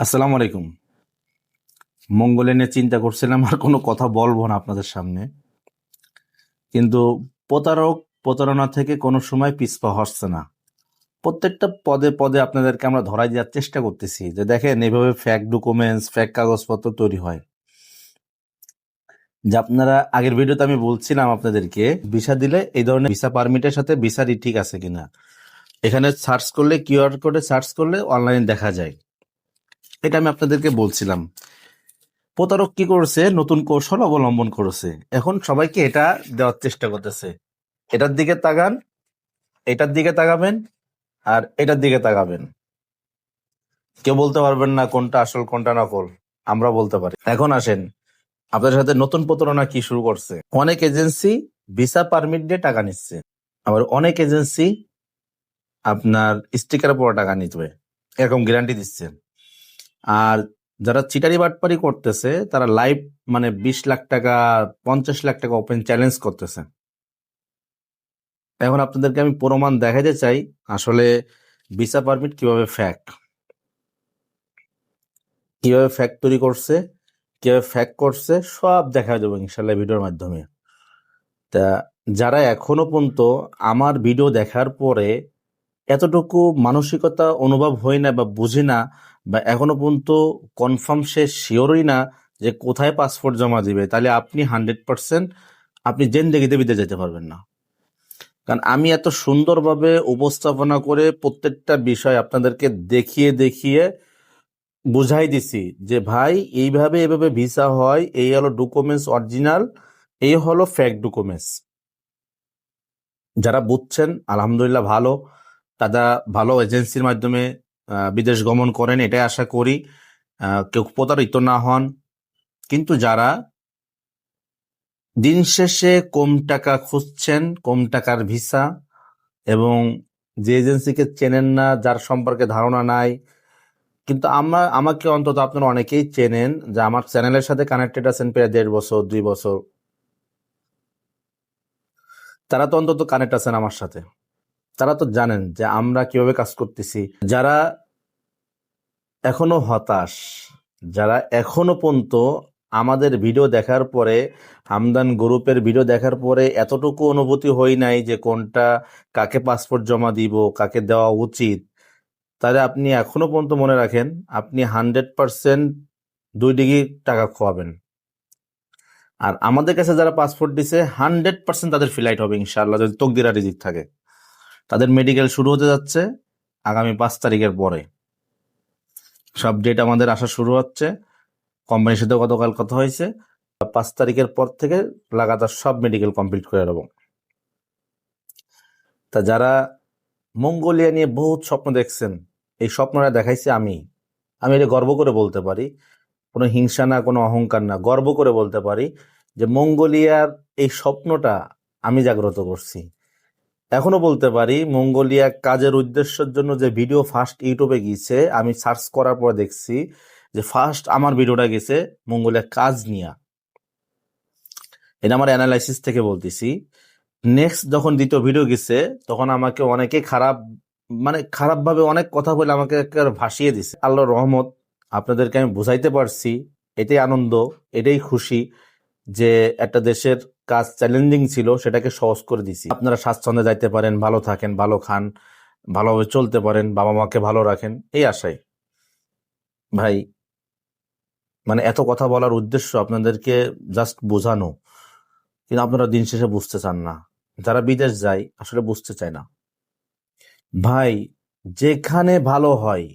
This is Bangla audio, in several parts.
আসসালামু আলাইকুম। মঙ্গলে নিয়ে চিন্তা করছিলাম আর কোনো কথা বলব না আপনাদের সামনে। কিন্তু প্রতারক, প্রতারণা থেকে কোনো সময় পিছপা হচ্ছে না। প্রত্যেকটা পদে পদে আপনাদেরকে আমরা ধরাই দেওয়ার চেষ্টা করতেছি যে দেখেন এভাবে ফ্যাক ডকুমেন্টস ফ্যাক কাগজপত্র তৈরি হয়। যে আপনারা, আগের ভিডিওতে আমি বলছিলাম আপনাদেরকে, ভিসা দিলে এই ধরনের ভিসা পারমিটের সাথে ভিসারই ঠিক আছে কিনা। এখানে সার্চ করলে কিউআর কোডে সার্চ করলে অনলাইনে দেখা যায়। এটা আমি আপনাদেরকে বলছিলাম। প্রতারক কি করেছে? নতুন কৌশল অবলম্বন করেছে। এখন সবাইকে এটা দেওয়ার চেষ্টা করতেছে। এটার দিকে তাকান, এটার দিকে তাকাবেন, আর এটার দিকে তাকাবেন। কেউ বলতে পারবেন না কোনটা আসল, কোনটা নকল। আমরা বলতে পারি। এখন আসেন, আপনাদের সাথে নতুন প্রতারণা কি শুরু করছে? অনেক এজেন্সি ভিসা পারমিট দিয়ে টাকা নিচ্ছে। আবার অনেক এজেন্সি আপনার স্টিকার পর টাকা নিতে এরকম গ্যারান্টি দিচ্ছে। আর যারা চিটারি বাটপারি করতেছে, তারা লাইভ মানে বিশ লাখ টাকা, পঞ্চাশ লাখ টাকা ওপেন চ্যালেঞ্জ করতেছে। এখন আপনাদেরকে আমি প্রমাণ দেখাতে চাই, আসলে ভিসা পারমিট কীভাবে ফ্যাক কীভাবে ফ্যাক তৈরি করছে, কীভাবে ফ্যাক করছে, সব দেখা দেবো ইনশাল্লাহ ভিডিওর মাধ্যমে। তা যারা এখনও পর্যন্ত আমার ভিডিও দেখার পরে এতটুকু মানসিকতা অনুভব হয় না বা বুঝি না বা এখনও পর্যন্ত কনফার্ম সে শিওরই না যে কোথায় পাসপোর্ট জমা দিবে, তাহলে আপনি হান্ড্রেড পার্সেন্ট আপনি জেন্দেগিতে বিদে যেতে পারবেন না। কারণ আমি এত সুন্দরভাবে উপস্থাপনা করে প্রত্যেকটা বিষয় আপনাদেরকে দেখিয়ে দেখিয়ে বুঝাই দিছি যে ভাই, এইভাবে এভাবে ভিসা হয়, এই হলো ডকুমেন্টস অরিজিনাল এই হলো ফেক ডকুমেন্টস যারা বুঝছেন, আলহামদুলিল্লাহ ভালো। তারা ভালো এজেন্সির মাধ্যমে বিদেশ গমন করেন, এটাই আশা করি। কেউ প্রতারিত না হন। কিন্তু যারা দিন শেষে কম টাকা খুঁজছেন, কম টাকার ভিসা এবং যে এজেন্সিকে চেনেন না, যার সম্পর্কে ধারণা নাই, কিন্তু আমরা আমাকে অন্তত আপনারা অনেকেই চেনেন, যে আমার চ্যানেলের সাথে কানেক্টেড আছেন প্রায় দেড় বছর, দুই বছর। তারা তো অন্তত কানেক্ট আছেন আমার সাথে। তারা তো জানেন যে আমরা কীভাবে কাজ করতেছি। যারা এখনও হতাশ, যারা এখনও পর্যন্ত আমাদের ভিডিও দেখার পরে, হামদান গ্রুপের ভিডিও দেখার পরে এতটুকু অনুভূতি হই নাই যে কোনটা কাকে পাসপোর্ট জমা দিব, কাকে দেওয়া উচিত। তাহলে আপনি এখনও পর্যন্ত মনে রাখেন, আপনি হান্ড্রেড পার্সেন্ট দুই ডিগ্রি টাকা খোয়াবেন। আর আমাদের কাছে যারা পাসপোর্ট দিছে হান্ড্রেড পার্সেন্ট তাদের ফ্লাইট হবে ইনশাআল্লাহ, যদি তকদিরা রিজিক থাকে। তাদের মেডিকেল শুরু হতে যাচ্ছে আগামী পাঁচ তারিখের পরে। সব ডেট আমাদের আসা শুরু হচ্ছে। কোম্পানির সাথে গতকাল কথা হয়েছে। পাঁচ তারিখের পর থেকে লাগাতার সব মেডিকেল কমপ্লিট করে দেবো তা যারা মঙ্গোলিয়া নিয়ে বহুত স্বপ্ন দেখছেন, এই স্বপ্নটা দেখাইছি আমি। আমি এটা গর্ব করে বলতে পারি। কোনো হিংসা না, কোনো অহংকার না, গর্ব করে বলতে পারি যে মঙ্গোলিয়ার এই স্বপ্নটা আমি জাগ্রত করছি। এখনও বলতে পারি, মঙ্গোলিয়া কাজের উদ্দেশ্যের জন্য যে ভিডিও ফার্স্ট ইউটিউবে গিয়েছে, আমি সার্চ করার পর দেখছি যে ফার্স্ট আমার ভিডিওটা গেছে মঙ্গোলিয়া কাজ নিয়ে। এটা আমার অ্যানালাইসিস থেকে বলতেছি। নেক্সট যখন দ্বিতীয় ভিডিও গেছে, তখন আমাকে অনেকে খারাপ মানে খারাপ ভাবে অনেক কথা বলে আমাকে ভাসিয়ে দিছে। আল্লাহর রহমত, আপনাদেরকে আমি বুঝাইতে পারছি, এটাই আনন্দ, এটাই খুশি। যে একটা দেশের কাজ চ্যালেঞ্জিং ছিল, সেটাকে সহজ করে দিছি। আপনারা স্বাচ্ছন্দ্যে যাইতে পারেন, ভালো থাকেন, ভালো খান, ভালোভাবে চলতে পারেন বাবা মাকে ভালো রাখেন, এই আশায় ভাই মানে এত কথা বলার উদ্দেশ্য আপনাদেরকে জাস্ট বোঝানো, কিন্তু আপনারা দিন শেষে বুঝতে চান না। যারা বিদেশ যায়, আসলে বুঝতে চায় না। ভাই, যেখানে ভালো হয়,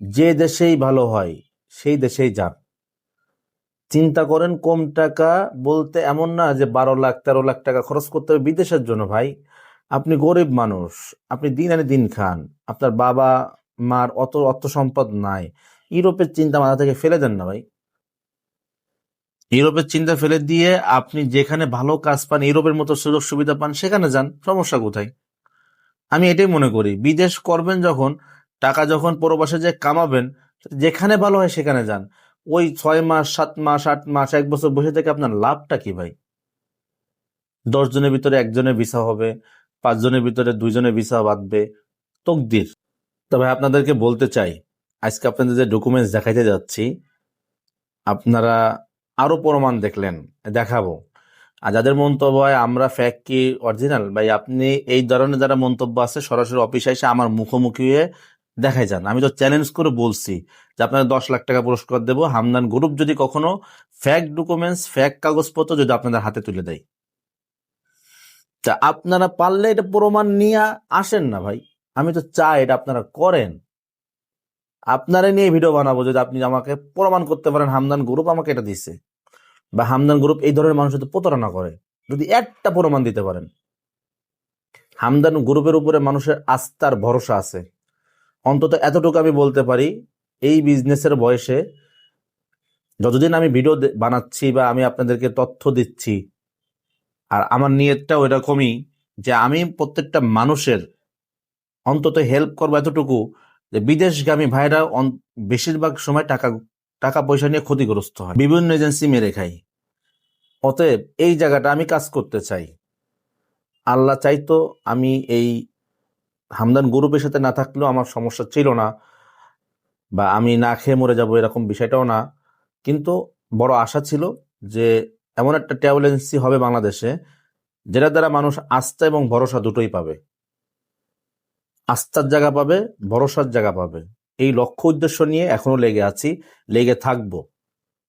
যে দেশেই ভালো হয়, সেই দেশেই যান। চিন্তা করেন কম টাকা বলতে এমন না যে বারো লাখ, তেরো লাখ টাকা খরচ করতে হবে বিদেশের জন্য ভাই। আপনি গরিব মানুষ, আপনি দিন আনে দিন খান, আপনার বাবা মার অত, অর্থ সম্পদ নাই। ইউরোপের চিন্তা মাথা থেকে ফেলে দেন না ভাই। ইউরোপের চিন্তা ফেলে দিয়ে আপনি যেখানে ভালো কাজ পান, ইউরোপের মতো সুযোগ সুবিধা পান, সেখানে যান, সমস্যা কোথায়? আমি এটাই মনে করি, বিদেশ করবেন যখন, টাকা যখন প্রবাসে যে কামাবেন, যেখানে ভালো হয় সেখানে যান। ওই ছয় মাস, সাত মাস, আট মাস, এক বছর বসে থেকে আপনার লাভটা কি ভাই? দশ জনের ভিতরে একজনের ভিসা হবে, পাঁচ জনের ভিতরে দুইজনের ভিসা বাঁধবে, তকদির। তবে আপনাদেরকে বলতে চাই, আজকে আপনাদের যে ডকুমেন্টস দেখাইতে যাচ্ছি, আপনারা আরও প্রমাণ দেখলেন, দেখাবো। আর যাদের মন্তব্য হয়, আমরা ফ্যাক কি অরিজিনাল ভাই, আপনি এই ধরনের যারা মন্তব্য আছে, সরাসরি অফিসে এসে আমার মুখোমুখি হয়ে দেখাই যান। আমি তো চ্যালেঞ্জ করে বলছি যে আপনারা দশ লাখ টাকা পুরস্কার দেবো। হামদান গ্রুপ যদি কখনো ফ্যাক ডকুমেন্টস ফ্যাক কাগজপত্র যদি আপনাদের হাতে তুলে দেয়। তা আপনারা পারলে এটা প্রমাণ নিয়ে আসেন না ভাই। আমি তো চাই এটা আপনারা করেন। আপনারা নিয়ে ভিডিও বানাবো যদি আপনি আমাকে প্রমাণ করতে পারেন হামদান গ্রুপ আমাকে এটা দিচ্ছে বা হামদান গ্রুপ এই ধরনের মানুষ যদি প্রতারণা করে। যদি একটা প্রমাণ দিতে পারেন। হামদান গ্রুপের উপরে মানুষের আস্থার ভরসা আছে। অন্তত এতটুকু আমি বলতে পারি, এই বিজনেসের বয়সে যতদিন আমি ভিডিও বানাচ্ছি বা আমি আপনাদেরকে তথ্য দিচ্ছি, আর আমার নিয়তটাও এরকমই যে আমি প্রত্যেকটা মানুষের অন্তত হেল্প করব এতটুকু যে বিদেশগামী ভাইরা বেশিরভাগ সময় টাকা টাকা পয়সা নিয়ে ক্ষতিগ্রস্ত হয়। বিভিন্ন এজেন্সি মেরে খাই। অতএব এই জায়গাটা আমি কাজ করতে চাই। আল্লাহ চাইতো আমি এই হামদান গ্রুপের সাথে না থাকলেও আমার সমস্যা ছিল না বা আমি না খেয়ে মরে যাব এরকম বিষয়টাও না। কিন্তু বড় আশা ছিল যে এমন একটা ট্রাভেল এজেন্সি হবে বাংলাদেশে যেটা দ্বারা মানুষ আস্থা এবং ভরসা দুটোই পাবে। আস্থার জায়গা পাবে, ভরসার জায়গা পাবে। এই লক্ষ্য উদ্দেশ্য নিয়ে এখনও লেগে আছি, লেগে থাকব।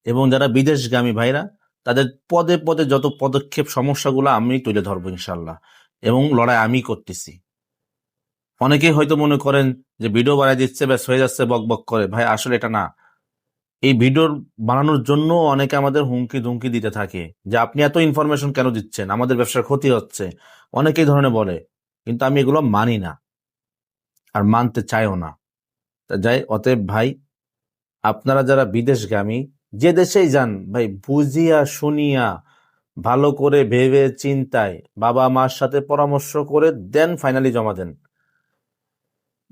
এবং যারা বিদেশগামী ভাইরা, তাদের পদে পদে যত পদক্ষেপ, সমস্যাগুলো আমি তুলে ধরবো ইনশাল্লাহ এবং লড়াই আমি করতেছি। অনেকেই হয়তো মনে করেন যে ভিডিও বানাই দিচ্ছে, ব্যাস হয়ে যাচ্ছে, বক বক করে। ভাই, আসলে এটা না। এই ভিডিও বানানোর জন্য অনেকে আমাদের হুমকি ধুমকি দিতে থাকে যে, আপনি এত ইনফরমেশন কেন দিচ্ছেন? আমাদের ব্যবসার ক্ষতি হচ্ছে। অনেকেই ধরনের বলে, কিন্তু আমি এগুলো মানি না আর মানতে চাইও না। যাই, অতএব ভাই, আপনারা যারা বিদেশগামী, যে দেশেই যান, ভাই, বুঝিয়া, শুনিয়া, ভালো করে ভেবে চিন্তায় বাবা মার সাথে পরামর্শ করে দেন ফাইনালি জমা দেন।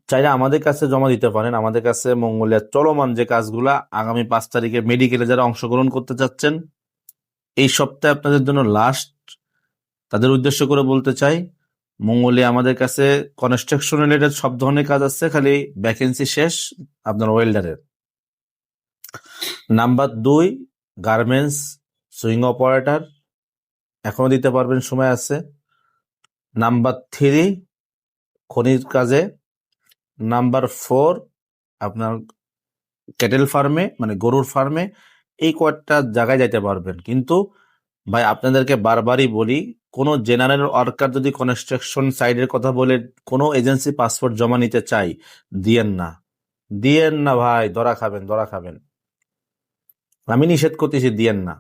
চাইলে আমাদের কাছে জমা দিতে পারেন। আমাদের কাছে মঙ্গলিয়া চলমান যে কাজগুলা আগামী পাঁচ তারিখে মেডিকেলে যারা অংশগ্রহণ করতে চাচ্ছেন, এই সপ্তাহে আপনাদের জন্য লাস্ট তাদের উদ্দেশ্য করে বলতে চাই মঙ্গলিয়া আমাদের কাছে কনস্ট্রাকশন রিলেটেড সব ধরনের কাজ আছে, খালি ভ্যাকেন্সি শেষ, আপনার ওয়েল্ডারের নাম্বার দুই গার্মেন্টস সুইং অপারেটর এখনও দিতে পারবেন, সময় আছে। নাম্বার থ্রি খনির কাজে নাম্বার ফোর, আপনার ক্যাটেল ফার্মে মানে গরুর ফার্মে এই কয়েকটা জায়গায় যাইতে পারবেন। কিন্তু ভাই, আপনাদেরকে বারবারই বলি, কোনো জেনারেল ওয়ার্কার যদি কনস্ট্রাকশন সাইডের কথা বলে কোনো এজেন্সি পাসপোর্ট জমা নিতে চাই, দিয়েন না। দিয়েন না ভাই, ধরা খাবেন ধরা খাবেন। আমি নিষেধ করতেছি, দিয়েন না।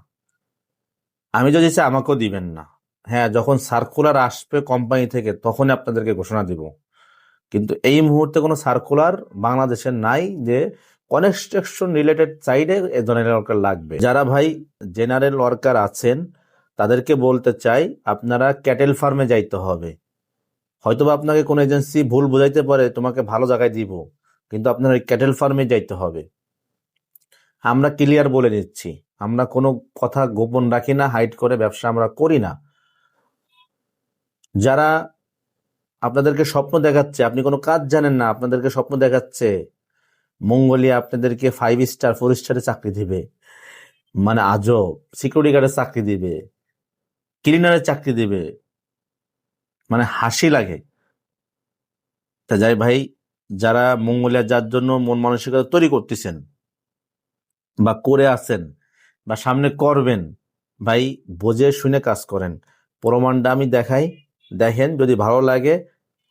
আমি যদি চাই, আমাকেও দিবেন না। হ্যাঁ যখন সার্কুলার আসবে কোম্পানি থেকে, তখনই আপনাদেরকে ঘোষণা দিব। কিন্তু এই মুহূর্তে কোনো সার্কুলার বাংলাদেশে নাই যে কনস্ট্রাকশন রিলেটেড সাইডে জেনারেল ওয়ার্কার লাগবে। যারা ভাই জেনারেল ওয়ার্কার আছেন, তাদেরকে বলতে চাই, আপনারা ক্যাটেল ফার্মে যাইতে হবে। হয়তোবা আপনাকে কোনো এজেন্সি ভুল বোঝাইতে পারে, তোমাকে ভালো জায়গায় দিব, কিন্তু আপনার ওই ক্যাটেল ফার্মে যাইতে হবে। আমরা ক্লিয়ার বলে দিচ্ছি আমরা কোনো কথা গোপন রাখি না হাইড করে ব্যবসা আমরা করি না। যারা আপনাদেরকে স্বপ্ন দেখাচ্ছে, আপনি কোনো কাজ জানেন না, আপনাদেরকে স্বপ্ন দেখাচ্ছে, মঙ্গলিয়া আপনাদেরকে ফাইভ স্টার ফোর স্টারে চাকরি দিবে। মানে আজব সিকিউরিটি গার্ডের চাকরি দিবে ক্লিনারের চাকরি দিবে। মানে হাসি লাগে। তা যাই ভাই, যারা মঙ্গলিয়া যার জন্য মন মানসিকতা তৈরি করতেছেন, বা করে আছেন, বা সামনে করবেন, ভাই, বোঝে শুনে কাজ করেন। প্রমাণটা আমি দেখাই। দেখেন যদি ভালো লাগে,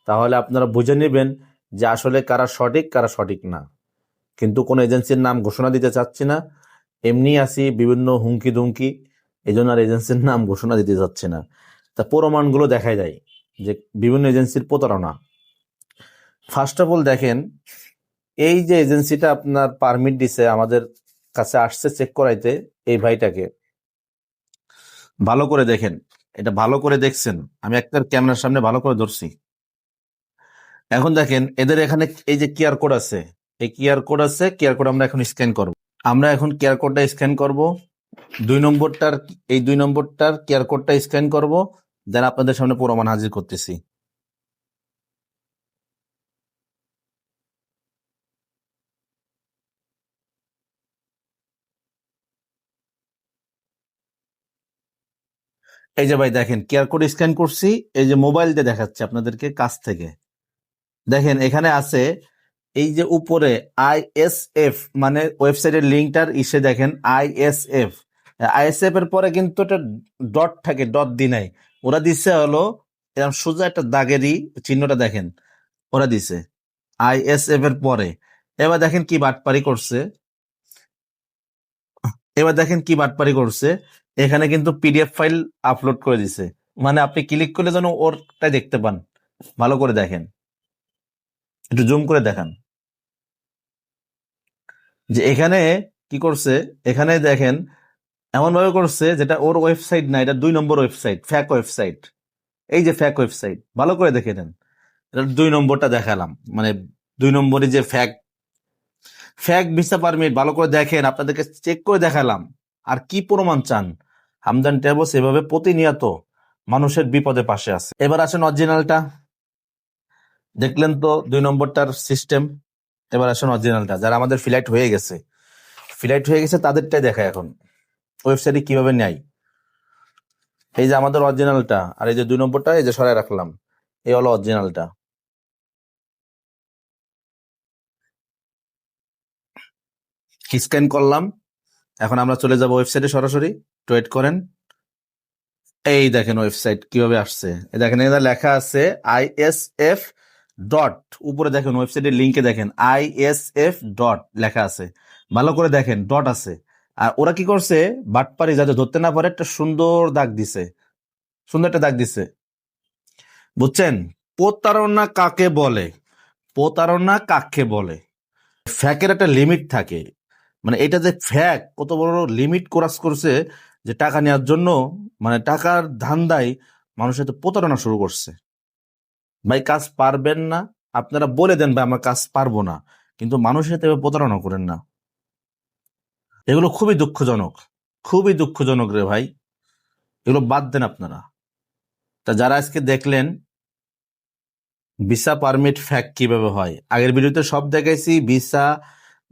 তাহলে আপনারা বুঝে নেবেন যে আসলে কারা সঠিক কারা সঠিক না। কিন্তু কোনো এজেন্সির নাম ঘোষণা দিতে চাচ্ছি না। এমনি আসি বিভিন্ন হুমকি দুমকি এই জন্য আর এজেন্সির নাম ঘোষণা দিতে যাচ্ছে না। তা প্রমাণগুলো দেখা যায় যে বিভিন্ন এজেন্সির প্রতারণা। ফার্স্ট অফ অল দেখেন, এই যে এজেন্সিটা আপনার পারমিট দিছে, আমাদের কাছে আসছে চেক করাইতে, এই ভাইটাকে। ভালো করে দেখেন এটা ভালো করে দেখছেন। আমি একটা ক্যামেরার সামনে ভালো করে ধরছি। এখন দেখেন, এদের এখানে এই যে কিয়ার কোড আছে, এই কিয়ার কোড আছে কিয়ার কোড আমরা এখন স্ক্যান করব। আমরা এখন কিয়ার কোডটা স্ক্যান করব। দুই নম্বরটার, এই দুই নম্বরটার কিয়ার কোডটা স্ক্যান করব। দেন আপনাদের সামনে প্রমাণ হাজির করতেছি। এই যে ভাই দেখেন কিউআর কোড স্ক্যান করছি, এই যে মোবাইল দিয়ে দেখাচ্ছে আপনাদেরকে কাছ থেকে। দেখেন, এখানে আছে এই যে উপরে আইএসএফ মানে ওয়েবসাইটের লিঙ্কটার ইসে দেখেন I S F ISF ISF এর পরে কিন্তু একটা ডট থাকে ডট দি নাই। ওরা দিছে হলো এরকম সোজা একটা দাগেরই চিহ্নটা দেখেন, ওরা দিছে আইএসএফ এর পরে। এবার দেখেন কি বাটপারি করছে। এবার দেখেন কি বাটপারি করছে। এখানে কিন্তু পিডিএফ ফাইল আপলোড করে দিছে। মানে আপনি ক্লিক করলে যেন ওরটাই দেখতে পান। ভালো করে দেখেন। একটু জুম করে দেখান। যে এখানে কি করছে? এখানে দেখেন এমন ভাবে করছে যেটা ওর ওয়েবসাইট না, এটা দুই নম্বর ওয়েবসাইট ফ্যাক ওয়েবসাইট এই যে ফ্যাক ওয়েবসাইট ভালো করে দেখে নেন। এটা দুই নম্বরটা দেখালাম। মানে দুই নম্বরে যে ফ্যাক ফ্যাক ভিসা পারমিট ভালো করে দেখেন, আপনাদেরকে চেক করে দেখালাম। আর কি প্রমাণ চান? হামদান ট্যাবস এভাবে প্রতিনিয়ত মানুষের বিপদে পাশে আছে। এবার আসেন অরিজিনালটা দেখলেন তো দুই নম্বরটার সিস্টেম এবার আসেন অরিজিনালটা যারা আমাদের ফ্লাইট হয়ে গেছে। ফ্লাইট হয়ে গেছে তাদেরটাই দেখায় এখন। ওয়েবসাইটে কীভাবে নেয়? এই যে আমাদের অরিজিনালটা আর এই যে দুই নম্বরটা, এই যে সরাই রাখলাম। এই হলো অরিজিনালটা স্ক্যান করলাম। এখন আমরা চলে যাব ওয়েবসাইটে সরাসরি। ওয়েট করেন। এই দেখেন ওয়েবসাইট কীভাবে আসছে। দেখেন এটা লেখা আছে আইএসএফ ডট উপরে দেখেন ওয়েবসাইটের লিঙ্কে দেখেন আইএসএফ ডট লেখা আছে। ভালো করে দেখেন ডট আছে। আর ওরা কি করছে? বাটপারি যাতে ধরতে না পারে, একটা সুন্দর দাগ দিছে। সুন্দর একটা দাগ দিছে। বুঝছেন? প্রতারণা কাকে বলে? প্রতারণা কাকে বলে? ফ্যাকের একটা লিমিট থাকে। মানে এটা যে ফ্যাক কত বড় লিমিট ক্রস করছে যে টাকা নেওয়ার জন্য মানে টাকার ধান্দায় মানুষের তো প্রতারণা শুরু করছে। ভাই, কাজ পারবেন না। আপনারা বলে দেন, ভাই, আমরা কাজ পারব না। কিন্তু মানুষের সাথে প্রতারণা করেন না। এগুলো খুবই দুঃখজনক। খুবই দুঃখজনক রে ভাই। এগুলো বাদ দেন আপনারা। তা যারা আজকে দেখলেন, ভিসা পারমিট ফ্যাক কীভাবে হয়? আগের ভিডিওতে সব দেখাইছি, ভিসা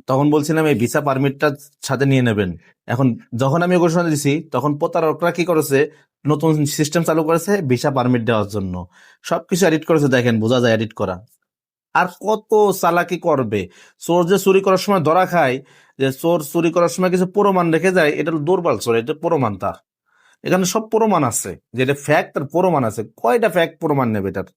তখন বলছিলাম, এই ভিসা পারমিটটা সাথে নিয়ে নেবেন। এখন যখন আমি ঘোষণা দিছি, তখন প্রতারকরা কি করেছে? নতুন সিস্টেম চালু করেছে ভিসা পারমিট দেওয়ার জন্য। সবকিছু এডিট করেছে, দেখেন, বোঝা যায় এডিট করা। আর কত চালাকি করবে? চোর যে চুরি করার সময় ধরা খায়, যে চোর চুরি করার সময় কিছু প্রমাণ রেখে যায়, এটা দুর্বল চোর, এটা প্রমাণ তার। এখানে সব প্রমাণ আছে। যে এটা ফ্যাক তার প্রমাণ আছে। কয়টা ফ্যাক্ট প্রমাণ নেবে এটার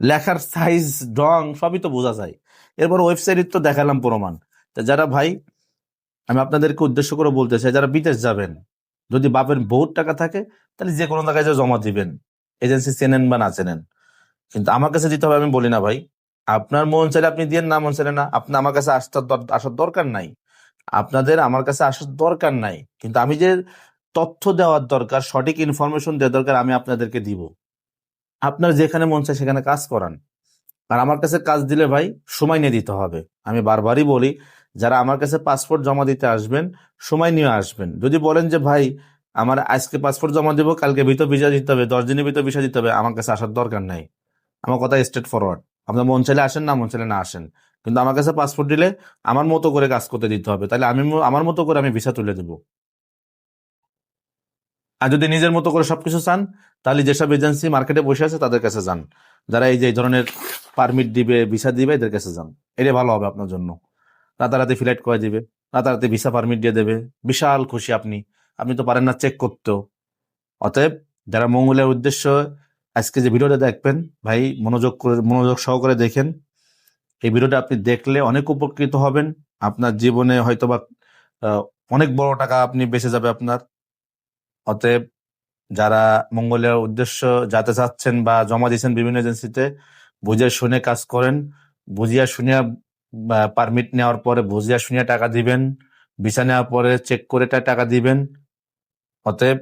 লেখার সাইজ ডং সবই তো বোঝা যায়। এরপর ওয়েবসাইট তো দেখালাম প্রমাণ। তা যারা, ভাই, আমি আপনাদেরকে উদ্দেশ্য করে বলতে চাই, যারা বিদেশ যাবেন, যদি বাপের বহুত টাকা থাকে, তাহলে যে কোনো জায়গায় জমা দিবেন। এজেন্সি চেনেন বা না চেনেন। কিন্তু আমার কাছে দিতে হবে, আমি বলি না, ভাই। আপনার মন চাইলে আপনি দিয়ে না মন চাইলে না। আপনি আমার কাছে দর- আসার দরকার নাই। আপনাদের আমার কাছে আসার দরকার নাই। কিন্তু আমি যে তথ্য দেওয়ার দরকার, সঠিক ইনফরমেশন দেওয়ার দরকার, আমি আপনাদেরকে দিব। আপনার যেখানে মন চায় সেখানে কাজ করান। আর আমার কাছে কাজ দিলে, ভাই, সময় নিয়ে দিতে হবে। আমি বারবারই বলি যারা আমার কাছে পাসপোর্ট জমা দিতে আসবেন, সময় নিয়ে আসবেন। যদি বলেন যে, ভাই, আমার আজকে পাসপোর্ট জমা দিব, কালকে ভিতর ভিসা দিতে হবে, দশ দিনের ভিতর ভিসা দিতে হবে, আমার কাছে আসার দরকার নাই। আমার কথা স্ট্রেট ফরওয়ার্ড আপনার মন চাইলে আসেন, না মন চাইলে না আসেন। কিন্তু আমার কাছে পাসপোর্ট দিলে আমার মতো করে কাজ করতে দিতে হবে। তাহলে আমি আমার মতো করে আমি ভিসা তুলে দেবো। আর যদি নিজের মতো করে সবকিছু চান, তাহলে যেসব এজেন্সি মার্কেটে বসে আছে, তাদের কাছে যান। যারা এই যে ধরনের পারমিট দিবে ভিসা দিবে, এদের কাছে যান। এটা ভালো হবে আপনার জন্য। রাতারাতি ফ্লাইট করে দিবে রাতারাতি ভিসা পারমিট দিয়ে দেবে। বিশাল খুশি আপনি। আপনি তো পারেন না চেক করতেও। অতএব যারা মঙ্গলের উদ্দেশ্য আজকে যে ভিডিওটা দেখবেন, ভাই, মনোযোগ করে, মনোযোগ সহকারে দেখেন। এই ভিডিওটা আপনি দেখলে অনেক উপকৃত হবেন। আপনার জীবনে হয়তোবা অনেক বড় টাকা আপনি বেঁচে যাবে আপনার। অতএব যারা মঙ্গলের উদ্দেশ্য যাতে চাচ্ছেন বা জমা দিয়েছেন বিভিন্ন এজেন্সিতে, বুঝে শুনে কাজ করেন। বুঝিয়া শুনিয়া পারমিট নেওয়ার পরে বুঝিয়া শুনিয়া টাকা দিবেন ভিসা নেওয়ার পরে চেক করে টাকা দিবেন। অতএব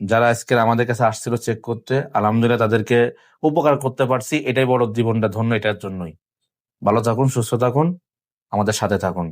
যারা আজকে আমাদের কাছে আসছিল চেক করতে, আলহামদুলিল্লাহ তাদেরকে উপকার করতে পারছি। এটাই বড় জীবনটা ধন্য এটার জন্যই। ভালো থাকুন, সুস্থ থাকুন, আমাদের সাথে থাকুন।